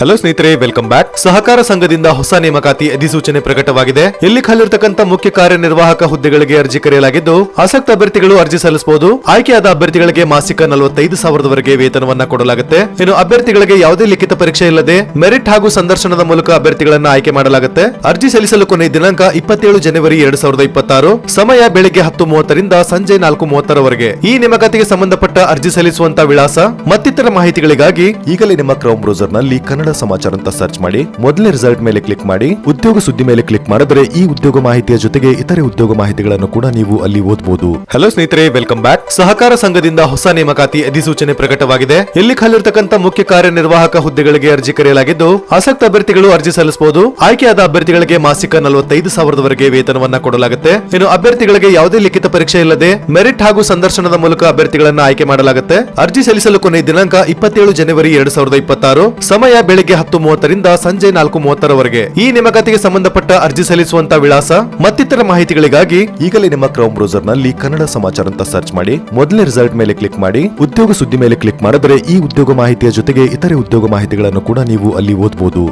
Hello ಸ್ನೇಹಿತರೆ welcome back ಸಹಕಾರ ಸಂಘದಿಂದ ಹೊಸ ನೇಮಕಾತಿ ಅಧಿಸೂಚನೆ ಪ್ರಕಟವಾಗಿದೆ. ಇಲ್ಲಿ ಖಾಲಿರ್ತಕ್ಕಂಥ ಮುಖ್ಯ ಕಾರ್ಯನಿರ್ವಾಹಕ ಹುದ್ದೆಗಳಿಗೆ ಅರ್ಜಿ ಕರೆಯಲಾಗಿದ್ದು, ಆಸಕ್ತ ಅಭ್ಯರ್ಥಿಗಳು ಅರ್ಜಿ ಸಲ್ಲಿಸಬಹುದು. ಆಯ್ಕೆಯಾದ ಅಭ್ಯರ್ಥಿಗಳಿಗೆ ಮಾಸಿಕ ನಲವತ್ತೈದು ಸಾವಿರದವರೆಗೆ ವೇತನವನ್ನ ಕೊಡಲಾಗುತ್ತೆ. ಇನ್ನು ಅಭ್ಯರ್ಥಿಗಳಿಗೆ ಯಾವುದೇ ಲಿಖಿತ ಪರೀಕ್ಷೆ ಇಲ್ಲದೆ ಮೆರಿಟ್ ಹಾಗೂ ಸಂದರ್ಶನದ ಮೂಲಕ ಅಭ್ಯರ್ಥಿಗಳನ್ನ ಆಯ್ಕೆ ಮಾಡಲಾಗುತ್ತೆ. ಅರ್ಜಿ ಸಲ್ಲಿಸಲು ಕೊನೆ ದಿನಾಂಕ ಇಪ್ಪತ್ತೇಳು ಜನವರಿ ಎರಡ್ ಸಾವಿರದ ಇಪ್ಪತ್ತಾರು. ಸಮಯ ಬೆಳಿಗ್ಗೆ ಹತ್ತು ಮೂವತ್ತರಿಂದ ಸಂಜೆ ನಾಲ್ಕು ಮೂವತ್ತರವರೆಗೆ. ಈ ನೇಮಕಾತಿಗೆ ಸಂಬಂಧಪಟ್ಟ ಅರ್ಜಿ ಸಲ್ಲಿಸುವಂತಹ ವಿಳಾಸ, ಮತ್ತಿತರ ಮಾಹಿತಿಗಳಿಗಾಗಿ ಈಗಲೇ ನಿಮ್ಮ ಕ್ರೌಮ್ ಬ್ರೌಸರ್ನಲ್ಲಿ ಕನ್ನಡ ಸಮಾಚಾರ ಅಂತ ಸರ್ಚ್ ಮಾಡಿ ಮೊದಲನೇ ರಿಸಲ್ಟ್ ಮೇಲೆ ಕ್ಲಿಕ್ ಮಾಡಿ, ಉದ್ಯೋಗ ಸುದ್ದಿ ಮೇಲೆ ಕ್ಲಿಕ್ ಮಾಡಿದ್ರೆ ಈ ಉದ್ಯೋಗ ಮಾಹಿತಿಯ ಜೊತೆಗೆ ಇತರೆ ಉದ್ಯೋಗ ಮಾಹಿತಿಗಳನ್ನು ಕೂಡ ನೀವು ಅಲ್ಲಿ ಓದಬಹುದು ಹಲೋ ಸ್ನೇಹಿತರೆ ವೆಲ್ಕಮ್ ಬ್ಯಾಕ್ ಸಹಕಾರ ಸಂಘದಿಂದ ಹೊಸ ನೇಮಕಾತಿ ಅಧಿಸೂಚನೆ ಪ್ರಕಟವಾಗಿದೆ. ಇಲ್ಲಿ ಖಾಲಿರ್ತಕ್ಕಂಥ ಮುಖ್ಯ ಕಾರ್ಯನಿರ್ವಾಹಕ ಹುದ್ದೆಗಳಿಗೆ ಅರ್ಜಿ ಕರೆಯಲಾಗಿದ್ದು, ಆಸಕ್ತ ಅಭ್ಯರ್ಥಿಗಳು ಅರ್ಜಿ ಸಲ್ಲಿಸಬಹುದು. ಆಯ್ಕೆಯಾದ ಅಭ್ಯರ್ಥಿಗಳಿಗೆ ಮಾಸಿಕ ನಲವತ್ತೈದು ಸಾವಿರದವರೆಗೆ ವೇತನವನ್ನ ಕೊಡಲಾಗುತ್ತೆ. ಇನ್ನು ಅಭ್ಯರ್ಥಿಗಳಿಗೆ ಯಾವುದೇ ಲಿಖಿತ ಪರೀಕ್ಷೆ ಇಲ್ಲದೆ ಮೆರಿಟ್ ಹಾಗೂ ಸಂದರ್ಶನದ ಮೂಲಕ ಅಭ್ಯರ್ಥಿಗಳನ್ನ ಆಯ್ಕೆ ಮಾಡಲಾಗುತ್ತೆ. ಅರ್ಜಿ ಸಲ್ಲಿಸಲು ಕೊನೆಯ ದಿನಾಂಕ ಇಪ್ಪತ್ತೇಳು ಜನವರಿ ಎರಡ್ ಸಾವಿರದ ಇಪ್ಪತ್ತಾರು. ಸಮಯ ಬೆಳಿಗ್ಗೆ ಹತ್ತು ಮೂವತ್ತರಿಂದ ಸಂಜೆ ನಾಲ್ಕು ಮೂವತ್ತರವರೆಗೆ. ಈ ನೇಮಕಾತಿಗೆ ಸಂಬಂಧಪಟ್ಟ ಅರ್ಜಿ ಸಲ್ಲಿಸುವಂತ ವಿಳಾಸ, ಮತ್ತಿತರ ಮಾಹಿತಿಗಳಿಗಾಗಿ ಈಗಲೇ ನಿಮ್ಮ ಕ್ರೌಮ್ ಬ್ರೌಸರ್ನಲ್ಲಿ ಕನ್ನಡ ಸಮಾಚಾರ ಅಂತ ಸರ್ಚ್ ಮಾಡಿ, ಮೊದಲೇ ರಿಸಲ್ಟ್ ಮೇಲೆ ಕ್ಲಿಕ್ ಮಾಡಿ, ಉದ್ಯೋಗ ಸುದ್ದಿ ಮೇಲೆ ಕ್ಲಿಕ್ ಮಾಡಿದ್ರೆ ಈ ಉದ್ಯೋಗ ಮಾಹಿತಿಯ ಜೊತೆಗೆ ಇತರೆ ಉದ್ಯೋಗ ಮಾಹಿತಿಗಳನ್ನು ಕೂಡ ನೀವು ಅಲ್ಲಿ ಓದಬಹುದು